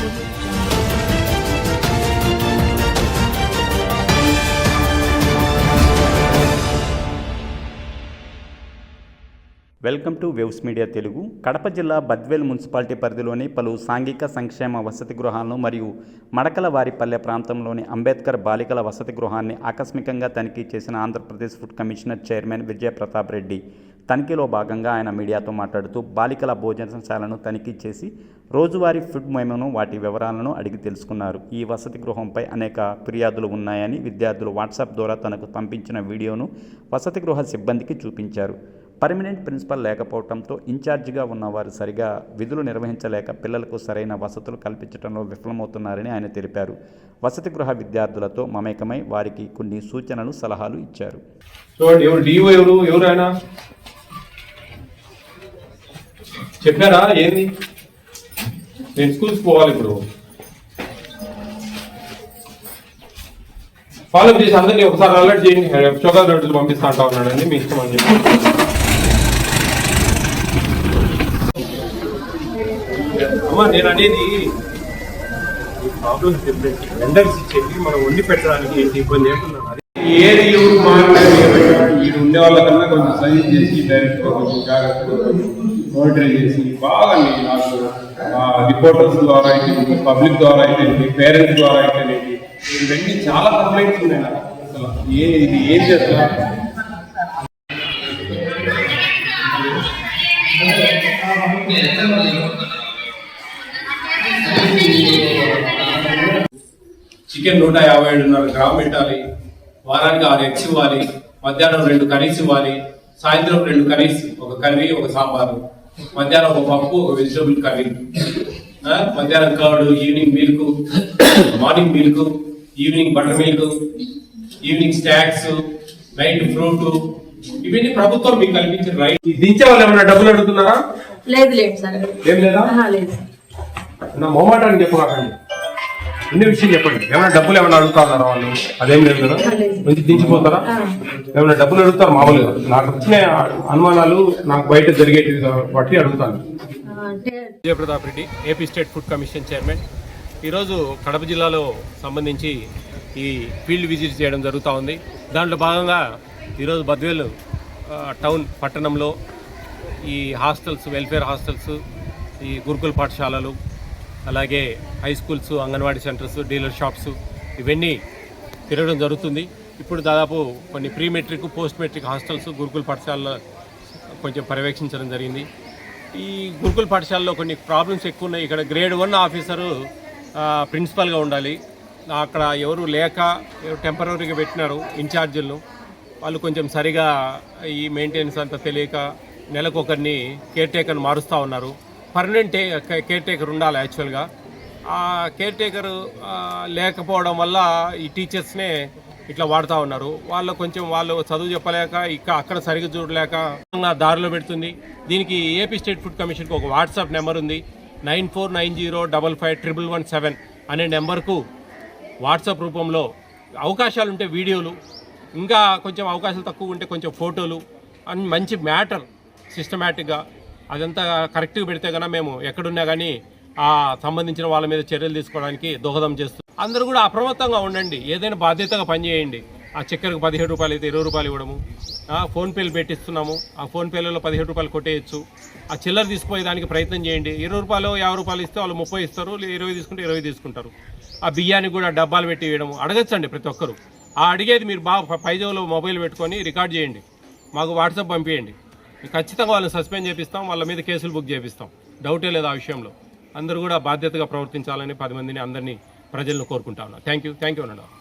Welcome to Waves media Telugu. Kadapa జిల్లా Badvel municipality పరిధిలోని పలు సాంఘిక సంక్షేమ వసతి గృహాలను మరియు మడకల వారిపల్లె ప్రాంతంలోని అంబేద్కర్ బాలికల వసతి గృహాన్ని ఆకస్మికంగా తనిఖీ చేసిన Andhra Pradesh food commissioner chairman Vijayapratap Reddy. తనిఖీలో భాగంగా ఆయన మీడియాతో మాట్లాడుతూ బాలికల భోజనశాలను తనిఖీ చేసి రోజువారీ ఫుడ్ మెమోను వాటి వివరాలను అడిగి తెలుసుకున్నారు. ఈ వసతి గృహంపై అనేక ఫిర్యాదులు ఉన్నాయని విద్యార్థులు వాట్సాప్ ద్వారా తనకు పంపించిన వీడియోను వసతి గృహ సిబ్బందికి చూపించారు. పర్మనెంట్ ప్రిన్సిపల్ లేకపోవడంతో ఇన్ఛార్జిగా ఉన్నవారు సరిగా విధులు నిర్వహించలేక పిల్లలకు సరైన వసతులు కల్పించడంలో విఫలమవుతున్నారని ఆయన తెలిపారు. వసతి గృహ విద్యార్థులతో మమేకమై వారికి కొన్ని సూచనలు సలహాలు ఇచ్చారు. ఎవరు ఎవరు చెప్పారా? ఏంది? నేను స్కూల్స్ పోవాలి ఇప్పుడు. ఫాలో చేసి అందరినీ ఒకసారి అలర్ట్ చేయండి. షుగర్ నోటీసులు పంపిస్తా అంటా ఉన్నాడండి మీ ఇష్టం అని చెప్పి. అమ్మా నేను అనేది ప్రాబ్లమ్స్ చెప్పేసి వెండర్స్ మనం వండి పెట్టడానికి ఏంటి ఇబ్బంది ఏమన్నా ఏది ఎవరు వీడు ఉండే వాళ్ళకన్నా కొంచెం సజెస్ట్ చేసి డైరెక్ట్ కొంచెం జాగ్రత్తగా మానిటర్ చేసి బాగా నాకు రిపోర్టర్స్ ద్వారా అయితే పబ్లిక్ ద్వారా అయితే పేరెంట్స్ ద్వారా అయితే ఇవన్నీ చాలా కంప్లైంట్స్ ఉన్నాయి నాకు. అసలు ఏ ఇది ఏం చేస్తా చికెన్ నూట యాభై ఏడున్నర గ్రామ్ పెట్టాలి. వారానికి ఆరు ఎగ్స్ ఇవ్వాలి. మధ్యాహ్నం రెండు కర్రీస్ ఇవ్వాలి. సాయంత్రం రెండు కర్రీస్ ఒక కర్రీ ఒక సాంబారు. మధ్యాహ్నం ఒక పప్పు ఒక వెజిటబుల్ కర్రీ మధ్యాహ్నం curd evening milk morning milk evening buttermilk evening snacks night fruit ఇవన్నీ ప్రభుత్వం మీకు కల్పించిన రైట్ దించే వాళ్ళు ఏమైనా డబ్బులు అడుగుతున్నారా? లేదు లేదు సార్. ఏం లేదా? ఆహా, లేదు సార్. నా మొహమాటానికి చెప్పకండి ఇన్ని విషయం చెప్పండి. ఏమైనా డబ్బులు ఏమైనా అడుగుతా ఉన్నారా వాళ్ళు? అదేం లేదు కదా? దించిపోతారా. ఏమైనా డబ్బులు అడుగుతారు మామూలుగా నాకు వచ్చిన అనుమానాలు నాకు బయట జరిగేటివి బట్టి అడుగుతాను. Vijayapratap Reddy AP state food commission chairman. ఈరోజు కడప జిల్లాలో సంబంధించి ఈ ఫీల్డ్ విజిట్ చేయడం జరుగుతూ ఉంది. దాంట్లో భాగంగా ఈరోజు బద్వేలు టౌన్ పట్టణంలో ఈ హాస్టల్స్ వెల్ఫేర్ హాస్టల్స్ ఈ గురుకుల పాఠశాలలు అలాగే high schools anganwadi centres dealer shops ఇవన్నీ తిరగడం జరుగుతుంది. ఇప్పుడు దాదాపు కొన్ని pre matric post matric hostels గురుకుల పాఠశాలలో కొంచెం పర్యవేక్షించడం జరిగింది. ఈ గురుకుల పాఠశాలలో కొన్ని ప్రాబ్లమ్స్ ఎక్కువ ఉన్నాయి ఇక్కడ గ్రేడ్ వన్ ఆఫీసరు ప్రిన్సిపల్గా ఉండాలి. అక్కడ ఎవరు లేక టెంపరీగా పెట్టినారు ఇన్ఛార్జీలను వాళ్ళు కొంచెం సరిగా ఈ మెయింటెనెన్స్ అంతా తెలియక నెలకొకరిని కేర్టేకర్ని కేర్ టేకర్ని మారుస్తూ ఉన్నారు. పర్మనెంట్ కేర్ టేకర్ ఉండాలి యాక్చువల్గా. ఆ కేర్ టేకర్ లేకపోవడం వల్ల ఈ టీచర్స్నే ఇట్లా వాడుతూ ఉన్నారు. వాళ్ళు కొంచెం వాళ్ళు చదువు చెప్పలేక ఇక్కడ అక్కడ సరిగ్గా చూడలేక దారిలో పెడుతుంది. దీనికి ఏపీ స్టేట్ ఫుడ్ కమిషన్కి ఒక వాట్సాప్ నెంబర్ ఉంది. Nine four nine zero double five triple one seven అనే నెంబర్కు వాట్సాప్ రూపంలో అవకాశాలు ఉంటే వీడియోలు ఇంకా కొంచెం అవకాశాలు తక్కువ ఉంటే కొంచెం ఫోటోలు అని మంచి మ్యాటర్ సిస్టమేటిక్గా అదంతా కరెక్ట్గా పెడితే కన్నా మేము ఎక్కడున్నా కానీ సంబంధించిన వాళ్ళ మీద చర్యలు తీసుకోవడానికి దోహదం చేస్తుంది అందరూ కూడా అప్రమత్తంగా ఉండండి. ఏదైనా బాధ్యతగా పనిచేయండి. ఆ చక్కెరకు పదిహేడు రూపాయలు అయితే ఇరవై రూపాయలు ఇవ్వడము. ఆ ఫోన్పేలు పెట్టిస్తున్నాము. ఆ ఫోన్పేలలో పదిహేడు రూపాయలు కొట్టేయచ్చు. ఆ చిల్లర తీసుకుపోయేదానికి ప్రయత్నం చేయండి. ఇరవై రూపాయలు యాభై రూపాయలు ఇస్తే వాళ్ళు ముప్పై ఇస్తారు. ఇరవై తీసుకుంటే ఇరవై తీసుకుంటారు. ఆ బియ్యానికి కూడా డబ్బాలు పెట్టి వేయడము అడగచ్చండి ప్రతి ఒక్కరు. ఆ అడిగేది మీరు బాగా పైజోలో మొబైల్ పెట్టుకొని రికార్డ్ చేయండి. మాకు వాట్సాప్ పంపించండి ఖచ్చితంగా వాళ్ళని సస్పెండ్ చేపిస్తాం. వాళ్ళ మీద కేసులు బుక్ చేపిస్తాం. డౌటే లేదు ఆ విషయంలో. అందరూ కూడా బాధ్యతగా ప్రవర్తించాలని పది మందిని అందరినీ ప్రజలను కోరుకుంటా ఉన్నా. థ్యాంక్ యూ థ్యాంక్ యూ అన్నాడు.